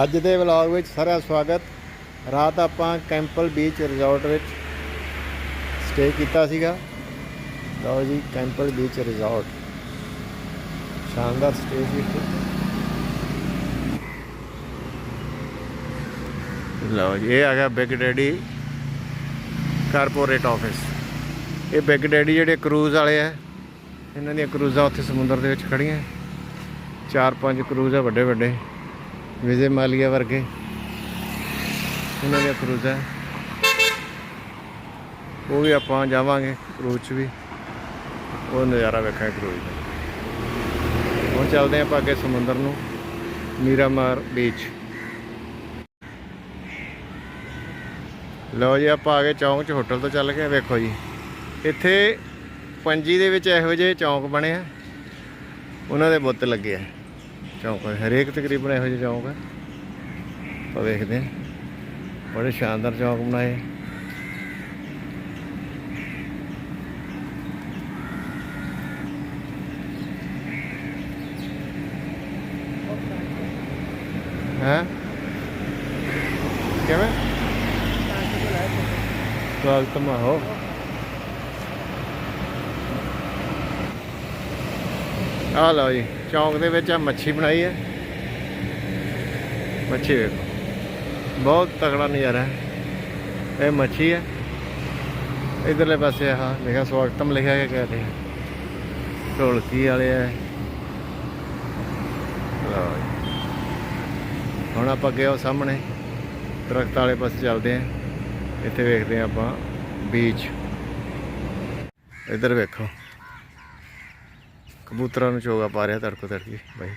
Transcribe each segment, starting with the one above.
ਅੱਜ ਦੇ ਵਲੌਗ ਵਿੱਚ ਸਾਰਾ ਸਵਾਗਤ। ਰਾਤ ਆਪਾਂ ਕੈਂਪਲ ਬੀਚ ਰਿਜ਼ੋਰਟ ਵਿੱਚ ਸਟੇ ਕੀਤਾ ਸੀਗਾ। ਲਓ ਜੀ, ਕੈਂਪਲ ਬੀਚ ਰਿਜ਼ੋਰਟ। ਸ਼ਾਨਦਾਰ ਸਟੇ ਸੀ ਲਓ ਜੀ, ਇਹ ਆ ਗਿਆ ਬਿਗ ਡੈਡੀ ਕਾਰਪੋਰੇਟ ਆਫਿਸ ਇਹ ਬਿਗ ਡੈਡੀ ਜਿਹੜੇ ਕਰੂਜ਼ ਵਾਲੇ ਆ, ਇਹਨਾਂ ਦੀਆਂ ਕਰੂਜ਼ਾਂ ਉੱਥੇ ਸਮੁੰਦਰ ਦੇ ਵਿੱਚ ਖੜੀਆਂ ਚਾਰ ਪੰਜ ਕਰੂਜ਼ ਆ ਵੱਡੇ ਵੱਡੇ ਵਿਜੇ ਮਾਲੀਆ ਵਰਗੇ। ਇਹਨਾਂ ਦੀਆਂ ਕਰੂਜ਼ਾਂ ਉਹ ਵੀ ਆਪਾਂ ਜਾਵਾਂਗੇ ਕਰੂਜ਼ 'ਚ ਵੀ। ਉਹ ਨਜ਼ਾਰਾ ਵੇਖਾਂਗੇ ਕਰੂਜ਼ ਦਾ। ਹੁਣ ਚੱਲਦੇ ਆਪਾਂ ਅੱਗੇ ਸਮੁੰਦਰ ਨੂੰ, ਮੀਰਾਮਾਰ ਬੀਚ ਲਓ ਜੀ, ਆਪਾਂ ਆ ਗਏ ਚੌਂਕ 'ਚ, ਹੋਟਲ ਤੋਂ ਚੱਲ ਕੇ ਵੇਖੋ ਜੀ। ਇੱਥੇ ਪੰਜੀ ਦੇ ਵਿੱਚ ਇਹੋ ਜਿਹੇ ਚੌਂਕ ਬਣੇ ਆ। ਉਹਨਾਂ ਦੇ ਬੁੱਤ ਲੱਗੇ ਆ। ਚੌਂਕ ਹਰੇਕ ਤਕਰੀਬਨ ਇਹੋ ਜਿਹੇ ਚੌਂਕ ਹੈ। ਆਪਾਂ ਵੇਖਦੇ ਹਾਂ। ਬੜੇ ਸ਼ਾਨਦਾਰ ਚੌਂਕ ਬਣਾਏ। ਹੈ? ਕਿਵੇਂ? ਸਵਾਗਤਮ ਹੋ। ਆ ਲਓ ਜੀ। ਚੌਂਕ ਦੇ ਵਿੱਚ ਆ, ਮੱਛੀ ਬਣਾਈ ਹੈ ਮੱਛੀ ਵੇਖੋ। ਬਹੁਤ ਤਕੜਾ ਨਜ਼ਾਰਾ ਹੈ। ਇਹ ਮੱਛੀ ਹੈ ਇਧਰਲੇ ਪਾਸੇ ਆ ਲਿਖਿਆ, ਸਵਾਗਤਮ ਲਿਖਿਆ ਗਿਆ ਕਹਿੰਦੇ ਢੋਲਕੀ ਵਾਲੇ ਆ। ਹੁਣ ਆਪਾਂ ਗਏ ਉਹ ਸਾਹਮਣੇ ਦਰਖਤ ਵਾਲੇ ਪਾਸੇ ਚੱਲਦੇ ਆ ਇੱਥੇ ਵੇਖਦੇ ਆ ਆਪਾਂ ਬੀਚ। ਇੱਧਰ ਵੇਖੋ। ਕਬੂਤਰਾਂ ਨੂੰ ਚੋਗਾ ਪਾ ਰਿਹਾ ਤੜਕੋ ਤੜਕੀ ਬਾਈ।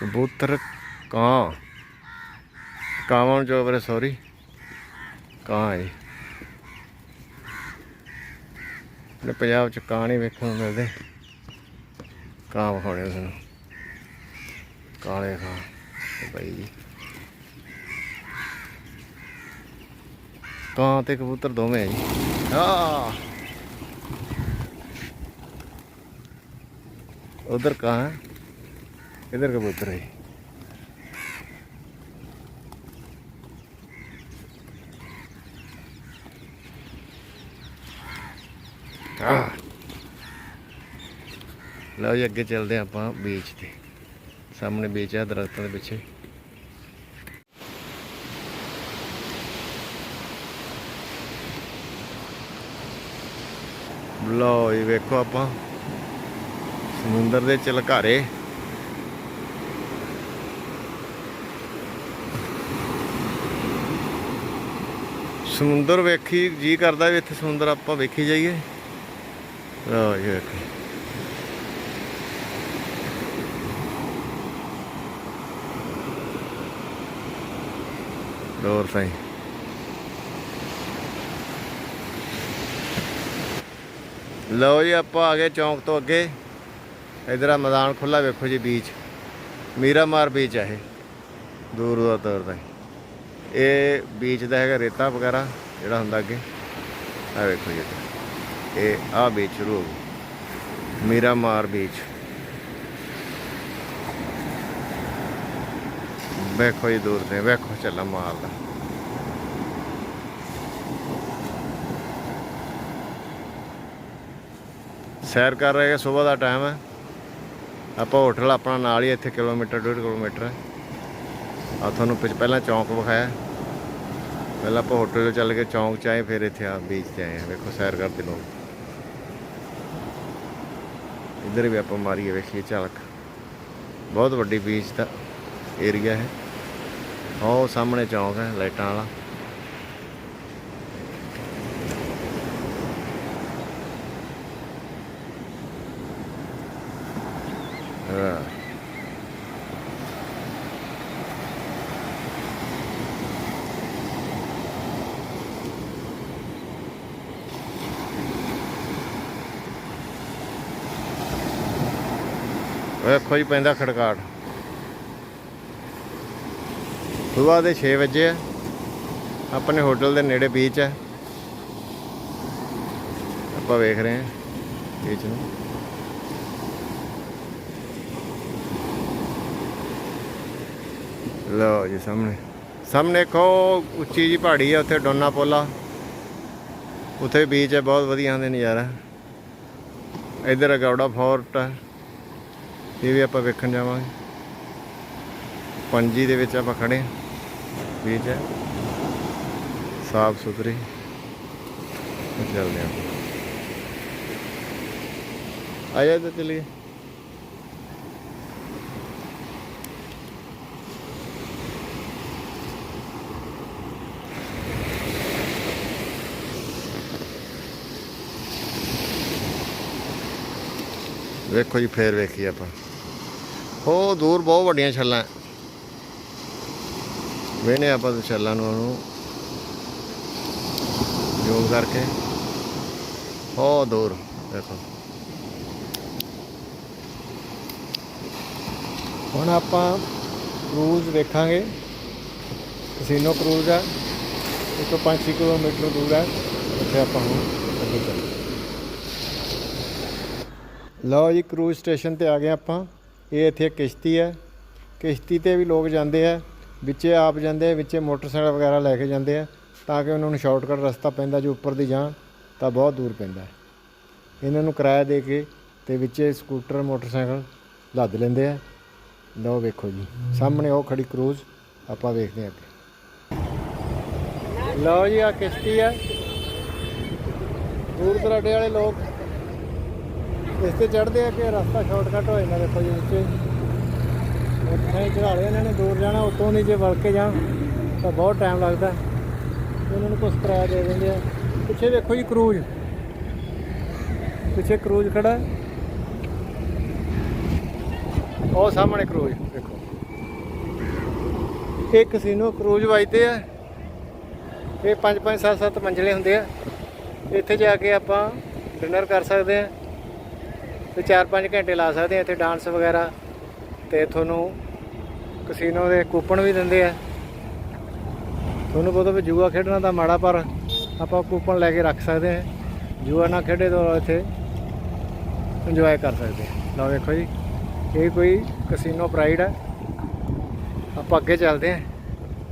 ਕਬੂਤਰ ਕਾਂ। ਕਾਵਾਂ ਨੂੰ ਚੋਗ ਰਿਹਾ ਸੌਰੀ ਕਾਂ ਹੈ ਜੀ। ਪੰਜਾਬ ਚ ਕਾਂ ਨਹੀਂ ਵੇਖਣ ਨੂੰ ਮਿਲਦੇ। ਕਾਂ ਵਿਖਾਉਣੇ ਤੁਹਾਨੂੰ। ਕਾਲੇ ਕਾਂ, ਬਾਈ। ਜੀ ਕਾਂ ਤੇ ਕਬੂਤਰ ਦੋਵੇਂ ਆ ਜੀ। ਆ ਉਧਰ ਕਾਂ ਹੈ, ਇਧਰ ਕਬੂਤਰ ਹੈ। ਆ ਲਓ ਜੀ, ਅੱਗੇ ਚੱਲਦੇ ਹਾਂ ਆਪਾਂ ਬੀਚ ਤੇ। ਸਾਹਮਣੇ ਬੀਚ ਆ ਦਰਖਤਾਂ ਦੇ ਪਿੱਛੇ। ਲਓ ਜੀ, ਵੇਖੋ ਆਪਾਂ। ਸਮੁੰਦਰ ਦੇ ਚਲਕਾਰੇ ਸਮੁੰਦਰ ਵੇਖੀ, ਜੀ ਕਰਦਾ ਵੀ ਇੱਥੇ ਸਮੁੰਦਰ ਆਪਾਂ ਵੇਖੀ ਜਾਈਏ। ਲਓ ਜੀ, ਵੇਖੋ। ਡੋਰ ਸਾਈ ਲਓ ਜੀ, ਆਪਾਂ ਆ ਗਏ ਚੌਂਕ ਤੋਂ ਅੱਗੇ। ਇਧਰ ਆ ਮੈਦਾਨ ਖੁੱਲਾ ਵੇਖੋ ਜੀ ਬੀਚ ਮੀਰਾਮਾਰ ਬੀਚ ਹੈ ਇਹ। ਦੂਰ ਦਾ ਤੌਰ ਦਾ ਇਹ ਬੀਚ ਦਾ ਹੈਗਾ ਰੇਤਾ ਵਗੈਰਾ, ਜਿਹੜਾ ਹੁੰਦਾ ਅੱਗੇ। ਆ ਵੇਖੋ ਜੀ ਇੱਧਰ। ਇਹ ਆ ਬੀਚ ਸ਼ੁਰੂ ਹੋ ਗਈ। ਮੀਰਾਮਾਰ ਬੀਚ ਵੇਖੋ ਜੀ ਦੂਰ ਤੇ ਵੇਖੋ, ਚੱਲਾ ਮਾਰਦਾ ਸੈਰ ਕਰ ਰਹੇ ਹਾਂ ਸਵੇਰ ਦਾ ਟਾਈਮ ਹੈ। ਆਪਾਂ ਹੋਟਲ ਆਪਣਾ ਨਾਲ ਹੀ ਇੱਥੇ ਕਿਲੋਮੀਟਰ, ਡੇਢ ਕਿਲੋਮੀਟਰ ਹੈ। ਆ ਤੁਹਾਨੂੰ ਪਿਛ ਪਹਿਲਾਂ ਚੌਂਕ ਵਿਖਾਇਆ। ਪਹਿਲਾਂ ਆਪਾਂ ਹੋਟਲ ਚੱਲ ਕੇ ਚੌਂਕ ਚ ਆਏ, ਫਿਰ ਇੱਥੇ ਆ ਬੀਚ ਤੇ ਆਏ ਆ ਵੇਖੋ, ਸੈਰ ਕਰਦੇ ਲੋਕ। ਇੱਧਰ ਵੀ ਆਪਾਂ ਮਾਰੀਏ, ਵੇਖੀਏ ਝਲਕ। ਬਹੁਤ ਵੱਡੀ ਬੀਚ ਦਾ ਏਰੀਆ ਹੈ। ਉਹ ਸਾਹਮਣੇ ਚੌਂਕ ਹੈ, ਲਾਈਟਾਂ ਵਾਲਾ। ਹਾਂ ਵੇਖੋ ਜੀ ਪੈਂਦਾ ਖੜਕਾਟ ਸੁਬਾਹ ਦੇ 6 ਵਜੇ ਆ। ਆਪਣੇ ਹੋਟਲ ਦੇ ਨੇੜੇ ਬੀਚ ਹੈ ਆਪਾਂ ਵੇਖ ਰਹੇ ਹਾਂ ਬੀਚ ਨੂੰ। ਲਓ ਜੀ ਸਾਹਮਣੇ। ਸਾਹਮਣੇ ਕੋ ਉੱਚੀ ਜੀ ਪਹਾੜੀ ਹੈ ਉੱਥੇ, ਡੋਨਾ ਪੋਲਾ। ਉੱਥੇ ਬੀਚ ਹੈ, ਬਹੁਤ ਵਧੀਆ ਆਂਦੇ ਨਜ਼ਾਰਾ। ਇੱਧਰ ਗੌੜਾ ਫੋਰਟ ਇਹ ਵੀ ਆਪਾਂ ਵੇਖਣ ਜਾਵਾਂਗੇ। ਪੰਜੀ ਦੇ ਵਿੱਚ ਆਪਾਂ ਖੜੇ ਬੀਚ ਹੈ। ਸਾਫ਼ ਸੁਥਰੀ। ਚੱਲਦੇ ਹਾਂ। ਆਇਆ ਇੱਧਰ ਚਲੀਏ। ਵੇਖੋ ਜੀ, ਫੇਰ ਵੇਖੀ ਆਪਾਂ। ਉਹ ਦੂਰ ਬਹੁਤ ਵੱਡੀਆਂ ਛੱਲਾਂ। ਵੇਨੇ ਆਪਾਂ ਤੇ ਛੱਲਾਂ ਨੂੰ ਉਹਨੂੰ। ਜ਼ੂਮ ਕਰਕੇ। ਉਹ ਦੂਰ ਦੇਖੋ ਹੁਣ ਆਪਾਂ ਕਰੂਜ਼ ਵੇਖਾਂਗੇ। ਕਸੀਨੋ ਕਰੂਜ਼ ਆ। ਇਹ ਤੋਂ 5 ਕਿਲੋਮੀਟਰ ਦੂਰ ਹੈ ਉੱਥੇ ਆਪਾਂ ਹੁਣ ਅੱਗੇ ਚੱਲਾਂਗੇ ਲਓ ਜੀ ਕਰੂਜ਼ ਸਟੇਸ਼ਨ ਤੇ ਆ ਗਏ ਆਪਾਂ। ਇਹ ਇੱਥੇ ਕਿਸ਼ਤੀ ਹੈ। ਕਿਸ਼ਤੀ ਤੇ ਵੀ ਲੋਕ ਜਾਂਦੇ ਆ। ਵਿੱਚੇ ਆਪ ਜਾਂਦੇ ਆ, ਵਿੱਚੇ ਮੋਟਰਸਾਈਕਲ ਵਗੈਰਾ ਲੈ ਕੇ ਜਾਂਦੇ ਆ। ਤਾਂ ਕਿ ਉਹਨਾਂ ਨੂੰ ਸ਼ਾਰਟਕਟ ਰਸਤਾ ਪੈਂਦਾ ਜੋ ਉੱਪਰ ਦੀ ਜਾਣ, ਤਾਂ ਬਹੁਤ ਦੂਰ ਪੈਂਦਾ ਇਹਨਾਂ ਨੂੰ ਕਿਰਾਇਆ ਦੇ ਕੇ ਤੇ ਵਿੱਚੇ ਸਕੂਟਰ ਮੋਟਰਸਾਈਕਲ ਲੱਦ ਲੈਂਦੇ ਆ। ਲਓ ਵੇਖੋ ਜੀ, ਸਾਹਮਣੇ ਉਹ ਖੜੀ ਕਰੂਜ਼ ਆਪਾਂ ਵੇਖਦੇ ਹਾਂ ਅੱਗੇ। ਲਓ ਜੀ ਆ ਕਿਸ਼ਤੀ ਆ ਦੂਰ ਦਰਾਡੇ ਵਾਲੇ ਲੋਕ ਇਸ ਤੇ ਚੜਦੇ ਆ ਕਿ ਰਸਤਾ ਸ਼ਾਰਟਕਟ ਹੋ ਜਾਂਦਾ ਦੇਖੋ ਜੀ ਵਿੱਚੇ। ਉੱਥੇ ਚੜਾ ਲਿਆ ਇਹਨਾਂ ਨੇ, ਦੂਰ ਜਾਣਾ, ਉਤੋਂ ਦੀ ਜੇ ਵਲ ਕੇ ਜਾਣ, ਤਾਂ ਬਹੁਤ ਟਾਈਮ ਲੱਗਦਾ। ਉਹਨਾਂ ਨੂੰ ਕੁਛ ਕਿਰਾਇਆ ਦੇ ਦਿੰਦੇ ਆ। ਪਿੱਛੇ ਦੇਖੋ ਜੀ ਕਰੂਜ਼। ਪਿੱਛੇ ਕਰੂਜ਼ ਖੜਾ। ਹੈ। ਉਹ ਸਾਹਮਣੇ ਕਰੂਜ਼ ਦੇਖੋ ਇਹ ਕਸੀਨੋ ਕਰੂਜ਼ ਵਜਦੇ ਆ। ਇਹ 5 5 7 7 ਮੰਜ਼ਲੇ ਹੁੰਦੇ ਆ। ਇੱਥੇ ਜਾ ਕੇ ਆਪਾਂ ਡਿਨਰ ਕਰ ਸਕਦੇ ਆ। ਤੇ 4-5 ਘੰਟੇ ਲਾ ਸਕਦੇ ਆ ਇੱਥੇ ਡਾਂਸ ਵਗੈਰਾ। ਤੇ ਤੁਹਾਨੂੰ ਕਸੀਨੋ ਦੇ ਕੂਪਨ ਵੀ ਦਿੰਦੇ ਆ। ਤੁਹਾਨੂੰ ਪਤਾ ਵੀ ਜੂਆ ਖੇਡਣਾ ਤਾਂ ਮਾੜਾ, ਪਰ ਆਪਾਂ ਕੂਪਨ ਲੈ ਕੇ ਰੱਖ ਸਕਦੇ ਆ। ਜੂਆ ਨਾ ਖੇਡੇ ਤਾਂ ਇੱਥੇ ਇੰਜੋਏ ਕਰ ਸਕਦੇ ਆ। ਲਓ ਵੇਖੋ ਜੀ, ਇਹ ਕੋਈ ਕਸੀਨੋ ਪ੍ਰਾਈਡ ਹੈ ਆਪਾਂ ਅੱਗੇ ਚੱਲਦੇ ਆ।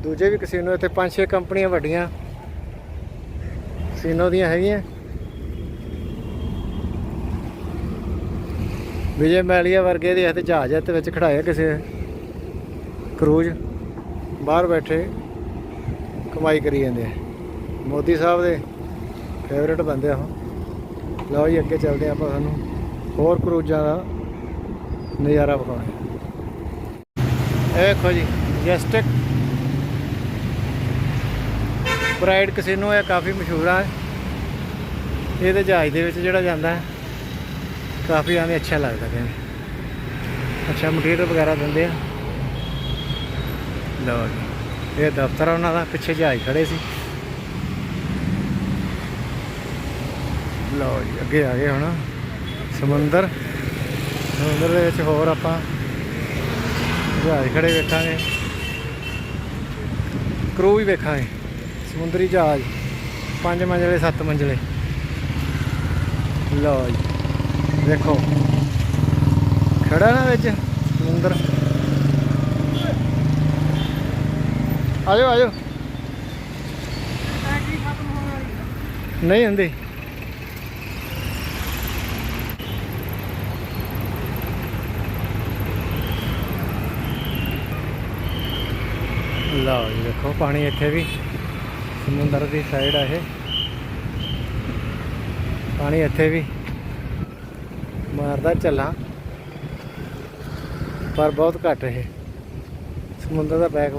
ਦੂਜੇ ਵੀ ਕਸੀਨੋ ਇੱਥੇ ਪੰਜ ਛੇ ਕੰਪਨੀਆਂ ਵੱਡੀਆਂ। ਕਸੀਨੋ ਦੀਆਂ ਹੈਗੀਆਂ। ਵਿਜੇ ਮੈਲੀਆ ਵਰਗੇ ਦੇ ਹੱਥ ਜਹਾਜ਼ ਹੈ ਵਿੱਚ ਖੜਾਇਆ ਕਿਸੇ ਕਰੂਜ਼। ਬਾਹਰ ਬੈਠੇ ਕਮਾਈ ਕਰੀ ਜਾਂਦੇ ਆ। ਮੋਦੀ ਸਾਹਿਬ ਦੇ ਫੇਵਰੇਟ ਬੰਦੇ ਆ ਉਹ। ਲਓ ਜੀ, ਅੱਗੇ ਚੱਲਦੇ ਹਾਂ ਆਪਾਂ ਸਾਨੂੰ ਹੋਰ ਕਰੂਜ਼ਾਂ ਦਾ ਨਜ਼ਾਰਾ ਵਿਖਾਉਣਾ ਇਹ ਦੇਖੋ ਜੀ ਜੈਸਟਿਕ ਪ੍ਰਾਈਡ ਕਸੀਨੋ ਇਹ ਕਾਫੀ ਮਸ਼ਹੂਰ ਆ। ਇਹਦੇ ਜਹਾਜ਼ ਦੇ ਵਿੱਚ ਜਿਹੜਾ ਜਾਂਦਾ ਹੈ। ਕਾਫੀ ਆਂਦੇ ਅੱਛਾ ਲੱਗਦਾ ਕਹਿੰਦੇ। ਅੱਛਾ, ਮਟੀਰੀਅਲ ਵਗੈਰਾ ਦਿੰਦੇ ਆ। ਲਓ ਜੀ, ਇਹ ਦਫ਼ਤਰ ਉਹਨਾਂ ਦਾ, ਪਿੱਛੇ ਜਹਾਜ਼ ਖੜੇ ਸੀ। ਲਓ ਜੀ, ਅੱਗੇ ਆ ਗਏ ਹੁਣ। ਸਮੁੰਦਰ। ਸਮੁੰਦਰ ਦੇ ਵਿੱਚ ਹੋਰ ਆਪਾਂ ਜਹਾਜ਼ ਖੜੇ ਵੇਖਾਂਗੇ। ਕਰੂ ਵੀ ਵੇਖਾਂਗੇ। ਸਮੁੰਦਰੀ ਜਹਾਜ਼। ਪੰਜ ਮੰਜ਼ਲੇ, ਸੱਤ ਮੰਜ਼ਲੇ। ਲਓ ਜੀ। ਦੇਖੋ। ਖੜਾ ਨਾ ਵਿੱਚ, ਸਮੁੰਦਰ। ਆਜੋ ਆਜੋ। ਨਹੀਂ ਹੁੰਦੀ। ਲਓ ਜੀ, ਦੇਖੋ ਪਾਣੀ ਇੱਥੇ ਵੀ, ਸਮੁੰਦਰ ਦੀ ਸਾਈਡ ਆ ਇਹ। ਪਾਣੀ ਇੱਥੇ ਵੀ। ਮਾਰਦਾ ਚੱਲਾਂ ਪਰ ਬਹੁਤ ਘੱਟ ਇਹ। ਸਮੁੰਦਰ ਦਾ ਬੈਕ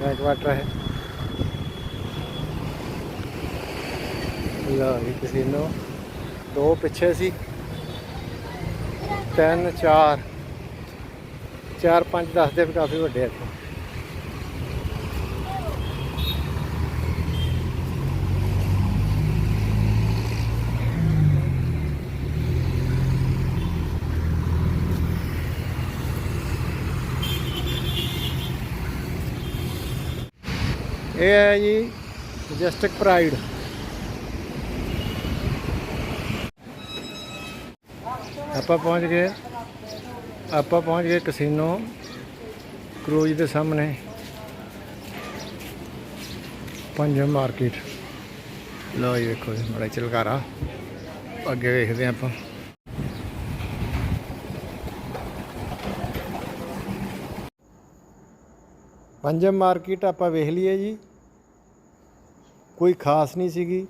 ਬੈਕ ਵਾਟਰ ਹੈ। ਲਓ ਜੀ ਕਸੀਨੋ ਦੋ ਪਿੱਛੇ ਸੀ। ਤਿੰਨ, ਚਾਰ। ਚਾਰ, ਪੰਜ, ਦਸ ਦੇ ਵੀ ਕਾਫੀ ਵੱਡੇ ਆ ਇਹ ਹੈ ਜੀ ਮਜੈਸਟਿਕ ਪ੍ਰਾਈਡ ਆਪਾਂ ਪਹੁੰਚ ਗਏ, ਆਪਾਂ ਪਹੁੰਚ ਗਏ ਕਸੀਨੋ ਕਰੂਜ਼ ਦੇ ਸਾਹਮਣੇ, ਪੰਜਮ ਮਾਰਕੀਟ। ਲਓ ਜੀ ਵੇਖੋ ਜੀ ਬੜਾ ਚਲਕਾਰਾ, ਅੱਗੇ ਵੇਖਦੇ ਹਾਂ ਆਪਾਂ। ਪੰਜਮ ਮਾਰਕੀਟ ਆਪਾਂ ਵੇਖ ਲਈਏ ਜੀ। ਕੋਈ ਖਾਸ ਨਹੀਂ ਸੀਗੀ।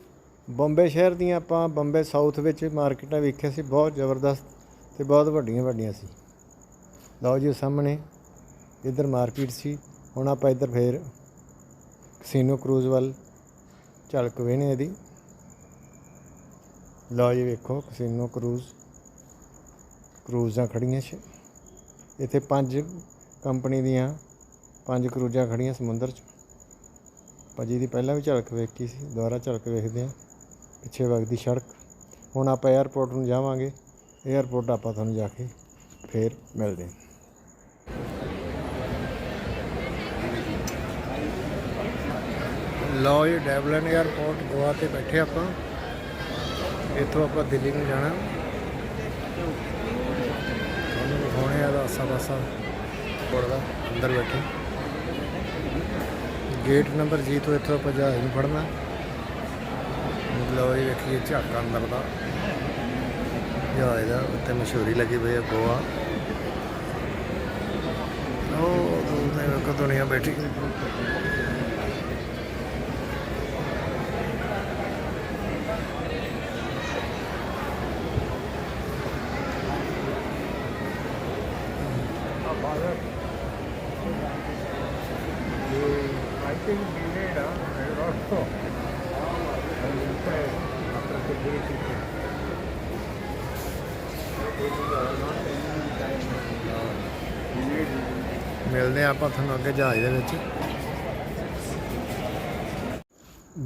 ਬੰਬੇ ਸ਼ਹਿਰ ਦੀਆਂ ਆਪਾਂ ਬੰਬੇ ਸਾਊਥ ਵਿੱਚ ਮਾਰਕੀਟਾਂ ਵੇਖਿਆ ਸੀ, ਬਹੁਤ ਜ਼ਬਰਦਸਤ ਤੇ ਬਹੁਤ ਵੱਡੀਆਂ ਵੱਡੀਆਂ ਸੀ। ਲਓ ਜੀ ਉਹ ਸਾਹਮਣੇ, ਇੱਧਰ ਮਾਰਕੀਟ ਸੀ, ਹੁਣ ਆਪਾਂ ਇੱਧਰ ਫੇਰ ਕਸੀਨੋ ਕਰੂਜ਼ ਵੱਲ ਝਲਕ ਵੇਨੇ ਇਹਦੀ। ਲਓ ਜੀ ਵੇਖੋ ਕਸੀਨੋ ਕਰੂਜ਼ ਕਰੂਜ਼ਾਂ ਖੜੀਆਂ ਛੇ ਇੱਥੇ ਪੰਜ ਕੰਪਨੀ ਦੀਆਂ ਪੰਜ ਕਰੂਜ਼ਾਂ ਖੜੀਆਂ ਸਮੁੰਦਰ 'ਚ। ਆਪਾਂ ਦੀ ਪਹਿਲਾਂ ਵੀ ਝਲਕ ਵੇਖੀ ਸੀ, ਦੁਬਾਰਾ ਝਲਕ ਵੇਖਦੇ ਆ ਪਿੱਛੇ ਵਗਦੀ ਸੜਕ। ਹੁਣ ਆਪਾਂ 에어ਪੋਰਟ ਨੂੰ ਜਾਵਾਂਗੇ 에어ਪੋਰਟ ਆਪਾਂ ਤੁਹਾਨੂੰ ਜਾ ਕੇ ਫੇਰ ਮਿਲਦੇ ਹਾਂ। ਲਓ ਇਹ ਡੈਵਲਨ 에어ਪੋਰਟ ਗੋਆ ਤੇ ਬੈਠੇ ਆਪਾਂ। ਇੱਥੋਂ ਆਪਾਂ ਦਿੱਲੀ ਨੂੰ ਜਾਣਾ। ਹੋਣੇ ਆ ਦਾ ਆਸਾ ਪਾਸਾ ਬੜਦਾ ਅੰਦਰ ਬੈਠੇ। ਗੇਟ ਨੰਬਰ ਜੀ ਤੋਂ ਇੱਥੋਂ ਆਪਾਂ ਜਹਾਜ਼ ਨਹੀਂ ਫੜਨਾ। ਮਤਲਬ ਇਹ ਵੇਖੀਏ ਝਾਕਾ ਅੰਦਰ ਦਾ। ਜਹਾਜ਼ ਦਾ ਉੱਤੇ ਮਸ਼ਹੂਰੀ ਲੱਗੀ ਪਈ ਹੈ ਗੋਆ। ਉਹ ਦੁਨੀਆ ਬੈਠੀ। I delayed, huh? I don't know. And inside, after the day, ਮਿਲਦੇ ਆ ਆਪਾਂ ਤੁਹਾਨੂੰ ਅੱਗੇ ਜਹਾਜ਼ ਦੇ ਵਿੱਚ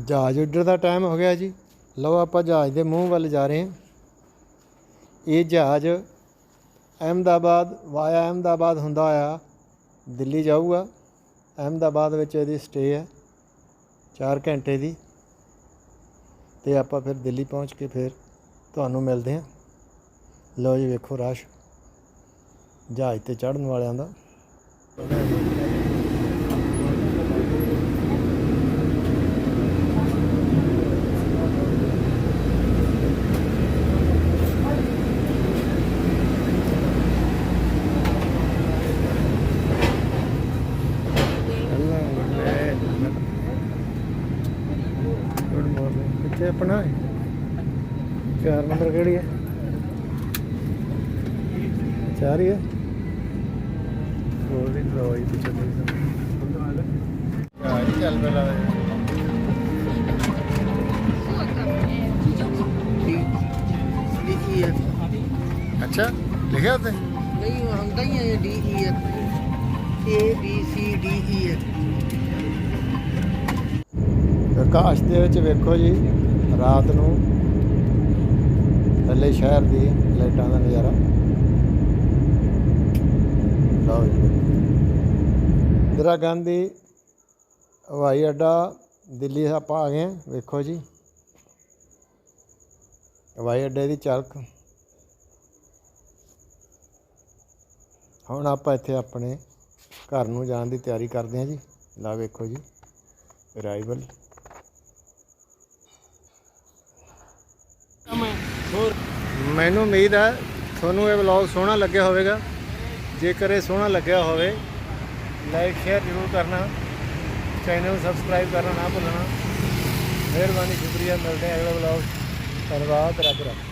ਜਹਾਜ਼ ਉੱਡਣ ਦਾ ਟਾਈਮ ਹੋ ਗਿਆ ਜੀ ਲਓ ਆਪਾਂ ਜਹਾਜ਼ ਦੇ ਮੂੰਹ ਵੱਲ ਜਾ ਰਹੇ ਹਾਂ ਇਹ ਜਹਾਜ਼ ਅਹਿਮਦਾਬਾਦ ਵਾਇਆ ਅਹਿਮਦਾਬਾਦ ਹੁੰਦਾ ਆ ਦਿੱਲੀ ਜਾਊਗਾ ਅਹਿਮਦਾਬਾਦ ਵਿੱਚ ਇਹਦੀ ਸਟੇ ਹੈ 4 ਘੰਟੇ ਦੀ। ਤੇ ਆਪਾਂ ਫਿਰ ਦਿੱਲੀ ਪਹੁੰਚ ਕੇ ਫਿਰ ਤੁਹਾਨੂੰ ਮਿਲਦੇ ਹਾਂ। ਲਓ ਜੀ, ਵੇਖੋ ਰਸ਼, ਜਹਾਜ਼ ਤੇ ਚੜ੍ਹਨ ਵਾਲਿਆਂ ਦਾ। ਆਪਣਾ ਹੈ ਚਾਰ ਨੰਬਰ ਕਿਹੜੀ ਹੈ ਚਾਰ ਹੀ ਹੈ ਹੋਰ ਵੀ ਦਵਾਈ ਪਿੱਛੇ ਦੇ ਯਾਰ ਹੀ ਚੱਲ ਪਿਆ डी ई एफ ਅੱਛਾ ਲਿਖਿਆ ਉੱਤੇ नहीं होता ही है D E F A B C D E F ਆਕਾਸ਼ ਦੇ ਵਿੱਚ ਵੇਖੋ ਜੀ ਰਾਤ ਨੂੰ ਥੱਲੇ ਸ਼ਹਿਰ ਦੀ ਲਾਈਟਾਂ ਦਾ ਨਜ਼ਾਰਾ। ਲਓ ਜੀ। ਇੰਦਰਾ ਗਾਂਧੀ, ਹਵਾਈ ਅੱਡਾ, ਦਿੱਲੀ ਆਪਾਂ ਆ ਗਏ ਹਾਂ, ਵੇਖੋ ਜੀ। ਹਵਾਈ ਅੱਡੇ ਦੀ ਝਲਕ। ਹੁਣ ਆਪਾਂ ਇੱਥੇ ਆਪਣੇ ਘਰ ਨੂੰ ਜਾਣ ਦੀ ਤਿਆਰੀ ਕਰਦੇ ਹਾਂ ਜੀ। ਲਾ ਵੇਖੋ ਜੀ। ਅਰਾਈਵਲ ਮੈਨੂੰ ਉਮੀਦ ਹੈ ਤੁਹਾਨੂੰ ਇਹ ਵਲੌਗ ਸੋਹਣਾ ਲੱਗਿਆ ਹੋਵੇਗਾ। ਜੇਕਰ ਇਹ ਸੋਹਣਾ ਲੱਗਿਆ ਹੋਵੇ ਲਾਈਕ ਸ਼ੇਅਰ ਜ਼ਰੂਰ ਕਰਨਾ। ਚੈਨਲ ਨੂੰ ਸਬਸਕ੍ਰਾਈਬ ਕਰਨਾ ਨਾ ਭੁੱਲਣਾ। ਮਿਹਰਬਾਨੀ, ਸ਼ੁਕਰੀਆ। ਮਿਲਦੇ ਹਾਂ ਅਗਲੇ ਵਲੌਗ ਧੰਨਵਾਦ, ਰੱਬ ਰੱਬ